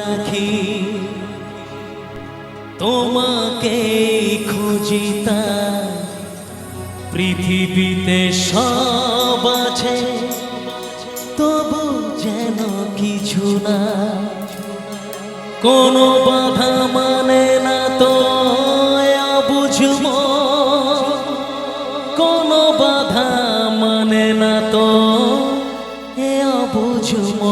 রাখি। তোমাকে খুঁজিতা পৃথিবীতে সব আছে, তবু যেন কিছু না। কোনো বাধা মানে না তো বুঝব কোনো বাধা মানে না তো এ বুঝব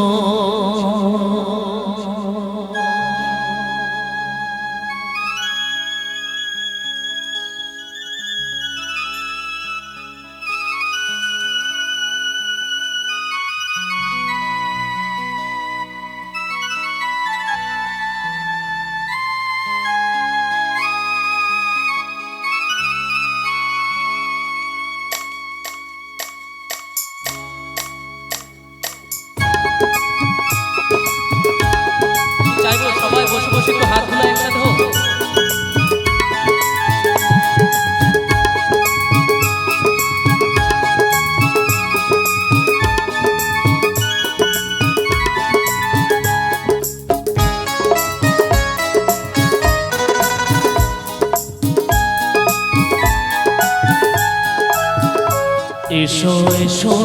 এসো এসো,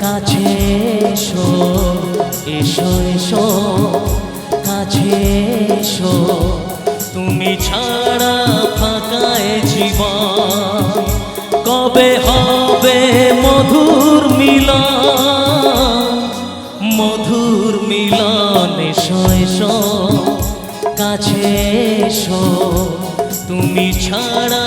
কাছে এসো এসো এসো, কাছে এসো। তুমি ছাড়া ফাঁকায় জীবন, কবে হবে মধুর মিলন? মধুর মিলন, এসো এসো, কাছে এসো। তুমি ছাড়া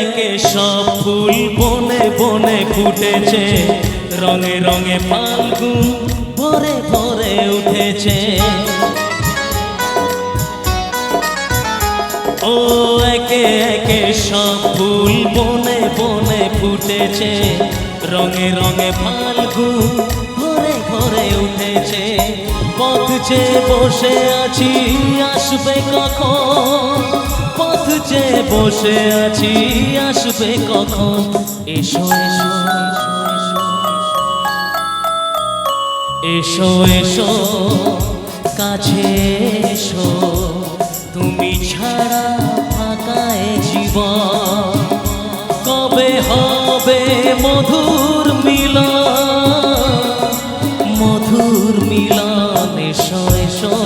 একে সব ফুল বনে বনে ফুটেছে। রঙে রঙে ফাল্গুন ভরে ভরে উঠেছে। ও একে একে সব ফুল বনে বনে ফুটেছে। রঙে রঙে ফাল্গুন ভরে ভরে উঠেছে। পথ বসে আছি, আসবে কখন? পথ যে বসে আছি, আসবে কখন? এসো এসো এসো এসো, কাছে এসো। তুমি ছাড়া ফাঁকায় জীবন। কবে হবে মধুর মিলন? মধুর মিলন, এসো এসো,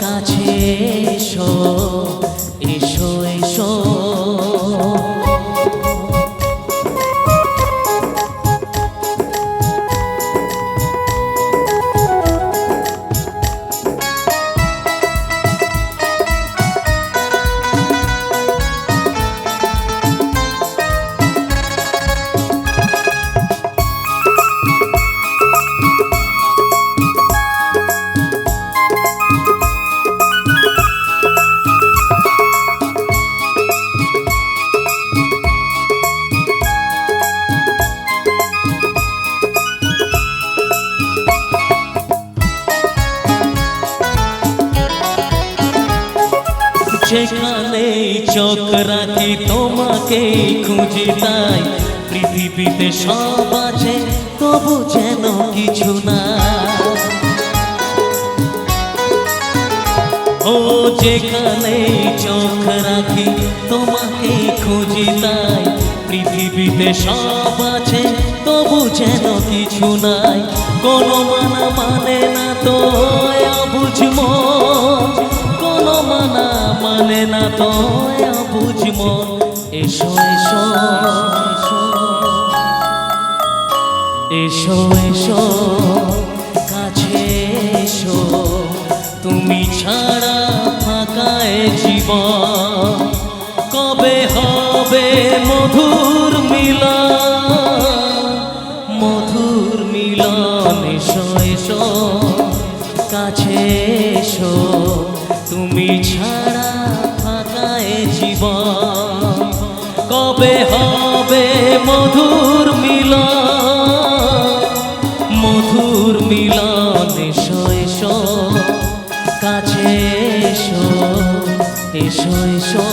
কাছে এসো। এসো যেখানেই চোখ রাখি তোমাকেই খুঁজি তাই পৃথিবীতে সব আছে, তবু যেন কিছু না। ও যেখানে চোখ রাখি তোমাকে খুঁজি তাই পৃথিবীতে সব আছে, তবু যেন কিছু নাই। কোনো মানা মানে না তো। না তো বুঝ এসো এসো এসো। এসো এসো, কাছে এসো। তুমি ছাড়া ফাঁকায় জীবন। কবে হবে মধুর মিলন? মধুর মিলন, এসো এসো, কাছে এসো। তুমি ছাড়া জীবন কবে হবে মধুর মিলন? মধুর মিলন এসো এসো কাছে এসো এসো এসো।